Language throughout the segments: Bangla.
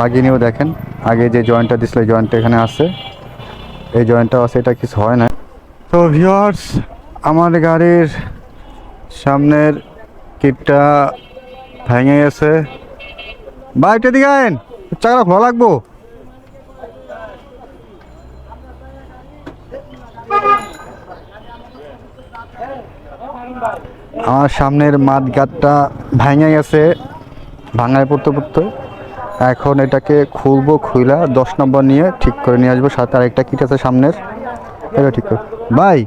লাগিয়ে নিয়েও দেখেন। আগে যে জয়েন্টটা দিছিল জয়েন্টটা এখানে আছে, এই জয়েন্টটা আছে, এটা কিছু হয় না তো ভিওয়ার্স আমার গাড়ির সামনের কিটটা ভেঙে গেছে। বাইকটা দিকে আইন চাকাটা খোলা লাগবো। আমার সামনের মাঠ গাটটা ভেঙে গেছে। ভাঙায় পড়তে পড়তে। এখন এটাকে খুলবো, খুইলা দশ নম্বর নিয়ে ঠিক করে নিয়ে আসব, সাথে আরেকটা কিট আছে সামনের। এটা ঠিক করে। ভাই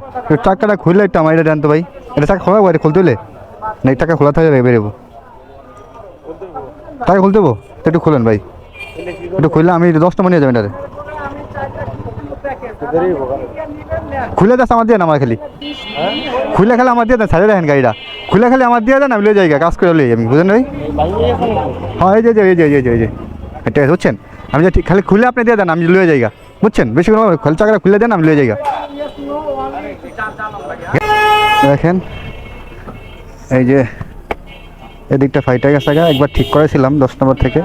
টাকাটা খুললে একটু আমার এটা দেন তো ভাই। এটা টাকা খোলা বাইরে, খুলতে হলে না, এই টাকা খোলা থাকে বেরোবো। টাকা খুলতে দেবো একটু খুলেন ভাই। একটু খুললে আমি দশ নম্বর নিয়ে যাবেন এটারে খুলে দেন, আমার দিয়ে না আমার খালি। খুলে খালি আমার দিয়ে দেন সাইডে দেখেন গাড়িটা। খুলে খালি আমার দিয়ে দেন আমি লিয়ে যাই কাজ করে লিয়ে আমি বুঝলেন ভাই? হ্যাঁ এই যে এই যে, এই যে এই যে, ঠিক আছে বুঝছেন? আমি যে ঠিক খালি খুলে আপনি দিয়ে দেন আমি লিয়ে যাইগা বুঝছেন? বেশি কোনো খালি চাকাটা খুলে দেন আমি লিয়ে যাই দেখেন এই যে এদিকটা ফাইটা গেছে গা একবার ঠিক করেছিলাম দশ নম্বর থেকে।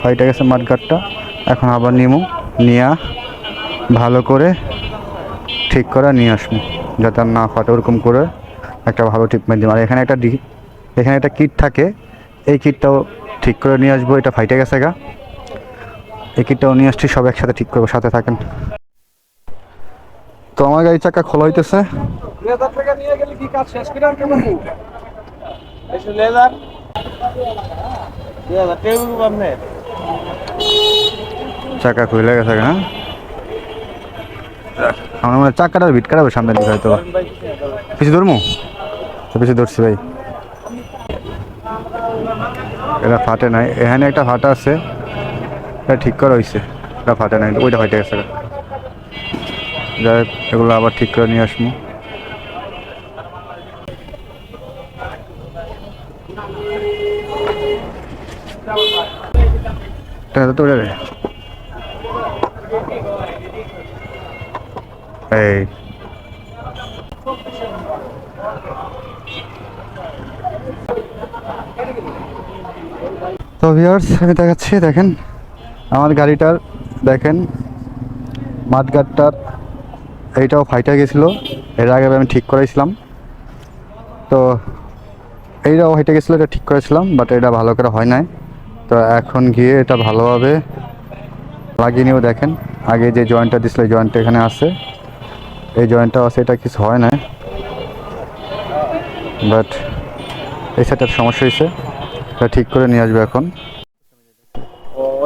ফাইটা গেছে মাঠঘাটটা এখন আবার নিমু নিয়া ভালো করে ঠিক করে নিয়ে আসব যাতে না ফাটে ওরকম করে একটা ভালো ট্রিটমেন্ট দিই আর এখানে একটা ডি এখানে একটা কিট থাকে। এই কিটটাও ঠিক করে নিয়ে আসব। এটা ফাইটে গেছে গা। এই কিটটাও নিয়ে আসছি। সব একসাথে ঠিক করব। সাথে থাকেন। তো আমার গাড়ির চাকা খোলা হইতেছে। চাকা খুলে গেছে হ্যাঁ? আমার মনে হয় চাকাটার ভিট কাটাবে সামনের দিকে হয়তো পিছু ধরবো পিছু ধরছি ভাই। এটা ফাটে নাই। এখানে একটা ফাটা আছে। এটা ঠিক করা হয়েছে এটা ফাটে নাই। ওইটা ফাটে গেছে। যাই এগুলো আবার ঠিক করে নিয়ে আসব। এই। তো ভিউয়ার্স আমি দেখাচ্ছি, দেখেন, আমার গাড়িটার, দেখেন মাঠগাটটার এইটাও ফাইটা গেছিল, এর আগে আমি ঠিক করাইছিলাম। তো, এইটাও ফাইটা গেছিল, এটা ঠিক করেছিলাম বাট এটা ভালো করে হয় নাই। তো, এখন গিয়ে এটা ভালোভাবে লাগিয়ে নিয়েও দেখেন। আগে যে জয়েন্টটা দিছিল, এই জয়েন্টটা এখানে আছে। এই জয়েন্টটা আছে, এটা কিছু হয় না বাট এই সেটার সমস্যা হয়েছে। এটা ঠিক করে নিয়ে আসবে এখন।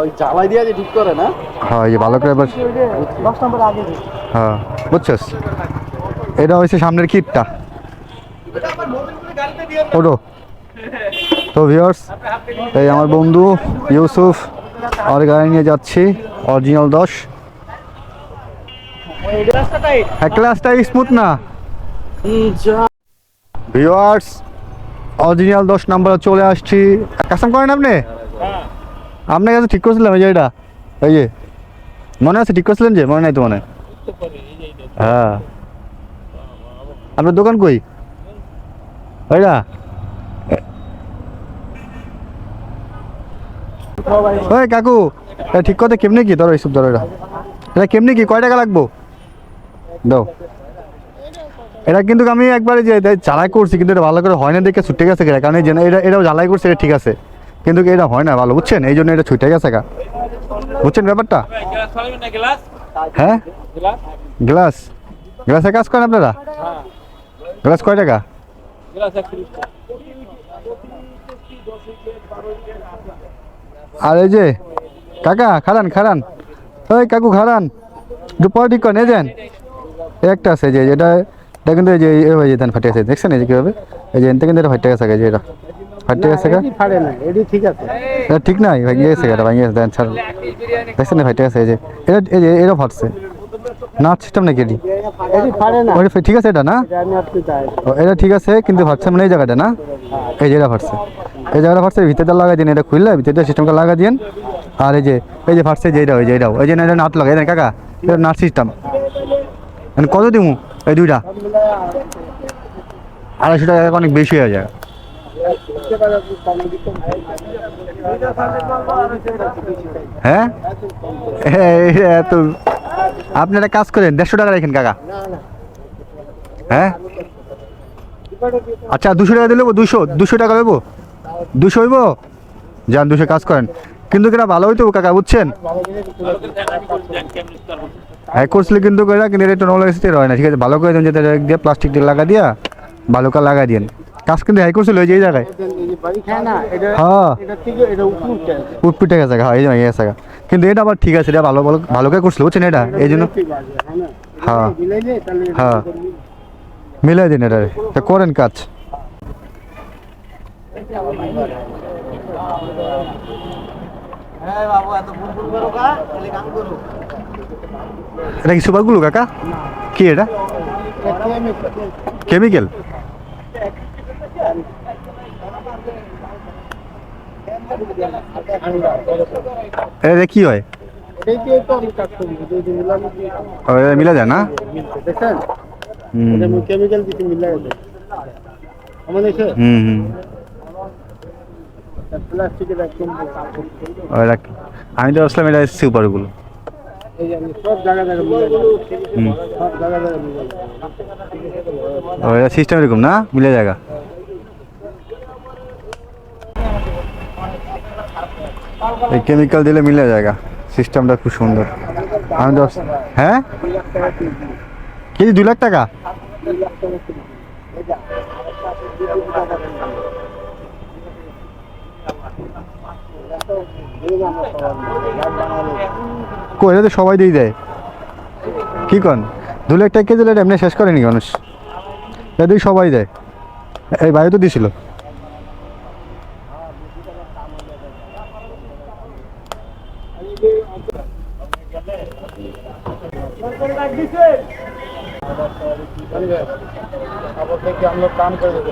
ওই জ্বালাই দিয়ে যে ঠিক করে না? হ্যাঁ এই ভালো করে এবার দশ নম্বর আগে হ্যাঁ বুঝছস? এটা হয়েছে সামনের কিটটা। ওটো তো ভিউয়ার্স এই আমার বন্ধু ইউসুফ আর গাড়ি নিয়ে যাচ্ছি অরিজিনাল দশ। এক ক্লাসটা স্মুথ না। ভিউয়ার্স অরিজিনাল দশ নাম্বার চলে আসছি। কাস্টম করেন আপনি? আপনার কাছে ঠিক করছিলাম, এই যে এটা। এই যে। মনে আছে, ঠিক করছিলেন যে? মনে নাই তো মনে? হ্যাঁ। আপনার দোকান কই? ওইটা ওই কাকু ঠিক কথা, কেমনি কি? ধরো এইসব ধরো এটা। এটা কেমনি কি? কয় টাকা লাগবো? দাও। এটা কিন্তু আমি একবারে যে জ্বালাই করছি, কিন্তু এটা ভালো করে হয় না দেখে ছুটে গেছে। কারণ এই এটা এটাও জ্বালাই করছে, এটা ঠিক আছে। কিন্তু এটা হয় না, ভালো, বুঝছেন? এই জন্য এটা ছুটে গেছে গা। বুঝছেন ব্যাপারটা? হ্যাঁ? গ্লাস। গ্লাস কাজ করেন আপনারা? গ্লাস কয় টাকা? আর এই যে, কাকা খারান খারান ওই কাকু খারান একটু পরে ঠিক করেন, এই যান একটা আছে যে, যেটা এটা কিন্তু এই যে এভাবে যেতেন ফাটে আছে দেখছেন এই যে কীভাবে? এই যে এনতে কিন্তু এটা ফাটে গেছে যে এটা ফাটে গেছে এটি ঠিক আছে। এটা ঠিক নাই ভেঙে গেছে এটা ভেঙে গেছে দেন ছাড়। দেখছেন না ফাটে গেছে এই যে। এটা এই যে এটা ফাটছে। নাচ সিস্টেম নাকি এটি? এটি ঠিক আছে এটা না? এটা এটা ঠিক আছে কিন্তু ফাটছে মানে এই জায়গাটা না? এই জায়গাটা ফাটছে। এই জায়গাটা ফাটছে ভিতরটা লাগাই দিন এটা খুললে ভিতরটা সিস্টেমটা লাগাই দিন আর এই যে এই যে ফাটছে যে এটা ওই যে এটাও এই যে না, এটা নাট লাগাই দেন কাকা। এটা নাট সিস্টেম কত দিমু? এই দুইটা। আড়াইশো টাকা অনেক বেশি হয়ে যায়। হ্যাঁ? এত আপনি একটা কাজ করেন, দেড়শো টাকা রাখেন, কাকা। হ্যাঁ? আচ্ছা দুশো টাকা দিলে দুশো দুশো টাকা দেবো দুশো হইব? যান, দুশো কাজ করেন। কিন্তু কিনা ভালো হইতো, কাকা, বুঝছেন? হ্যাঁ করছিলে কিন্তু করে কিন্তু এটা স্থির হয় না ঠিক আছে? ভালো করে দেন যেটা দিয়ে প্লাস্টিক দিয়ে লাগা দিয়া ভালো করে লাগা দিয়েন কাজ কিন্তু হ্যাঁ করছিল ওই যে জায়গায়। হ্যাঁ উৎপিটে গেছে হ্যাঁ এই জন্য গেছে কিন্তু এটা আবার ঠিক আছে এটা ভালো ভালো ভালো করে করছিল বুঝছেন এটা? এই জন্য হ্যাঁ হ্যাঁ। মিলাই দিন এটা। তা করেন কাজ। এটা কি সুপারগুলো কাকা? কি এটা? কেমিক্যাল? এটা কি হয়? মিলা যায় না? মিলা গেছে আমার হুম? আমি তো ভাবছিলাম এটা সুপারগুলো। সিস্টেম এরকম না? মিলে জায়গা। এই কেমিক্যাল দিলে মিলে জায়গা। সিস্টেমটা খুব সুন্দর। আমি তো হ্যাঁ? কেজি দু লাখ টাকা? কো এটা তো সবাই দিয়ে দেয় কি কন দু লাখ টাকা কেজি দিলে এমনি শেষ করেনি মানুষ এটা দিয়ে সবাই দেয় এই ভাইও তো দিছিল अब देखिए हम लोग काम कर देते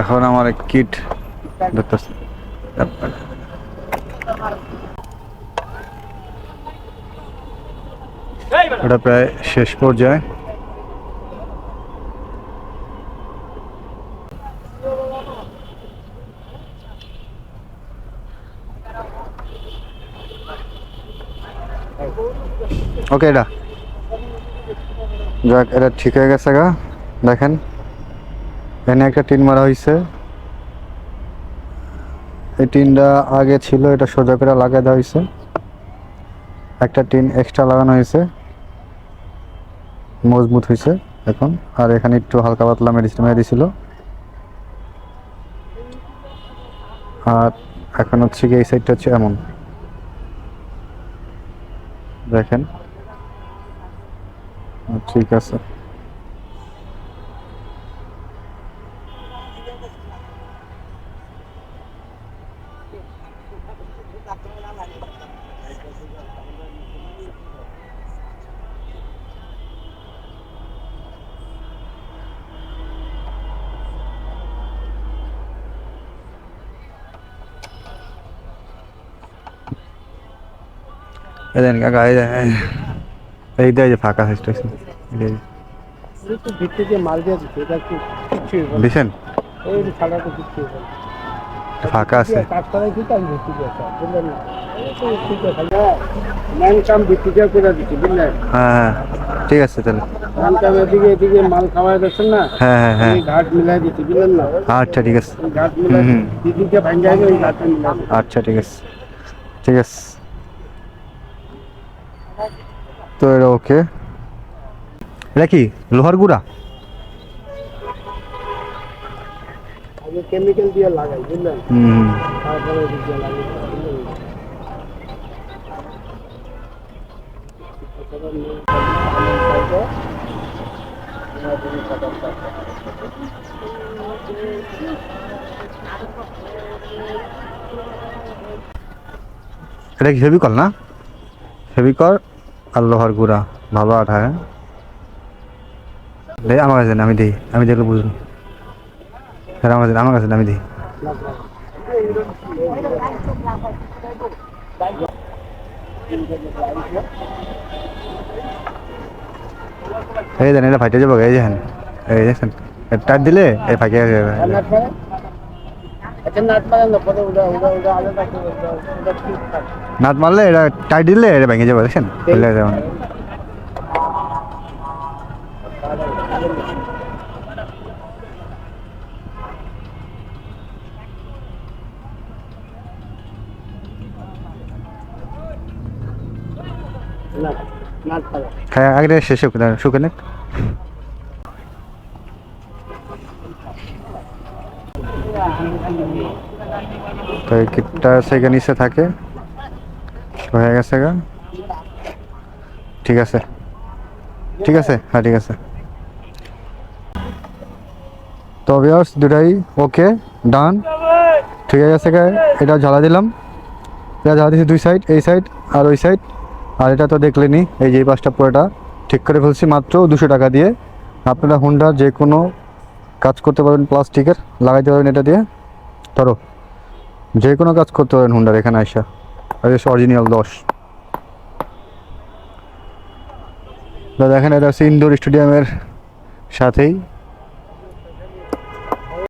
এখন আমার কিট দেখতেছে এটা প্রায় শেষ পর্যায়ে। ওকে এটা। যাক, এটা ঠিক হয়ে গেছে গা। দেখেন এখানে একটা টিন মারা হয়েছে এই টিনটা আগে ছিল, এটা সোজা করে লাগাই দেওয়া হয়েছে একটা টিন এক্সট্রা লাগানো হয়েছে মজবুত হয়েছে এখন। আর এখানে একটু হালকা পাতলা মেডিসিন মেরে দিছিল। আর এখন হচ্ছে কি এই সাইডটা হচ্ছে এমন। দেখেন। ঠিক আছে। এই দেন কাকা এই দেন এই- এই দেয় যে ফাঁকা সাইজটা আছে এই যে। একটু ভিত্তি দিয়ে মাল দিয়ে দিচ্ছে এটা একটু কিচ্ছুই বলে দিছেন এই ছাড়া তো কিচ্ছুই বলে ফাঁকা আছে কাঠতলায় কি কাজ ভিত্তি আছে বুঝলেন না এই তো ঠিক আছে হ্যাঁ ম্যান কাম ভিত্তি দিয়ে করে দিচ্ছি বুঝলেন হ্যাঁ হ্যাঁ ঠিক আছে তাহলে ম্যান কাম এদিকে এদিকে মাল খাওয়াই দিচ্ছেন না হ্যাঁ হ্যাঁ হ্যাঁ এই ঘাট মিলাই দিচ্ছি বুঝলেন না আচ্ছা ঠিক আছে এই ঘাট মিলাই হুম। দিদিকে ভাঙ্গাই ওই ঘাটটা মিলাই দিচ্ছি। আচ্ছা ঠিক আছে ঠিক আছে তো এটা ওকে। এটা কি? লোহার গুঁড়া? আগে কেমিক্যাল দিয়ে লাগাই বুঝলেন? হুম। তারপরে দিয়ে লাগাই। এটা কি ফেবিকল না? ফেবিকল আর লোহার গুঁড়া ভালো আঠা হ্যাঁ? দে আমার কাছে আমি দিই, আমি দেখলে বুঝুন। হ্যাঁ আমার কাছে আমার কাছে আমি দিই। এই দেন, এটা ফাইটে যাব, এই দেখেন এই দেখছেন টাইট দিলে এই আর নাট? আচ্ছা নাট মারলে এটা টাইট দিলে এটা ভেঙে যাবে দেখছেন? ফেলে যাবে। আগে শেষে তো এই কিটটা সেখানে নিচে থাকে। হয়ে গেছে গা। ঠিক আছে। ঠিক আছে? হ্যাঁ ঠিক আছে। তো ভিউয়ার্স দুটাই ওকে ডান ঠিক আছে গা। এটা জ্বালা দিলাম। এটা জ্বালা দিয়েছি দুই সাইড এই সাইড আর ওই সাইড আর এটা তো দেখলেনি এই যে পাশটা পুরোটা। ঠিক করে ফেলছি মাত্র দুশো টাকা দিয়ে। আপনারা হুন্ডার যে কোনো কাজ করতে পারবেন প্লাস্টিকের, লাগাইতে পারবেন এটা দিয়ে। ধরো, যে কোনো কাজ করতে পারেন হুন্ডার এখানে আসা আর অরিজিনাল দশ। দেখেন এটা হচ্ছে ইনডোর স্টেডিয়ামের সাথেই।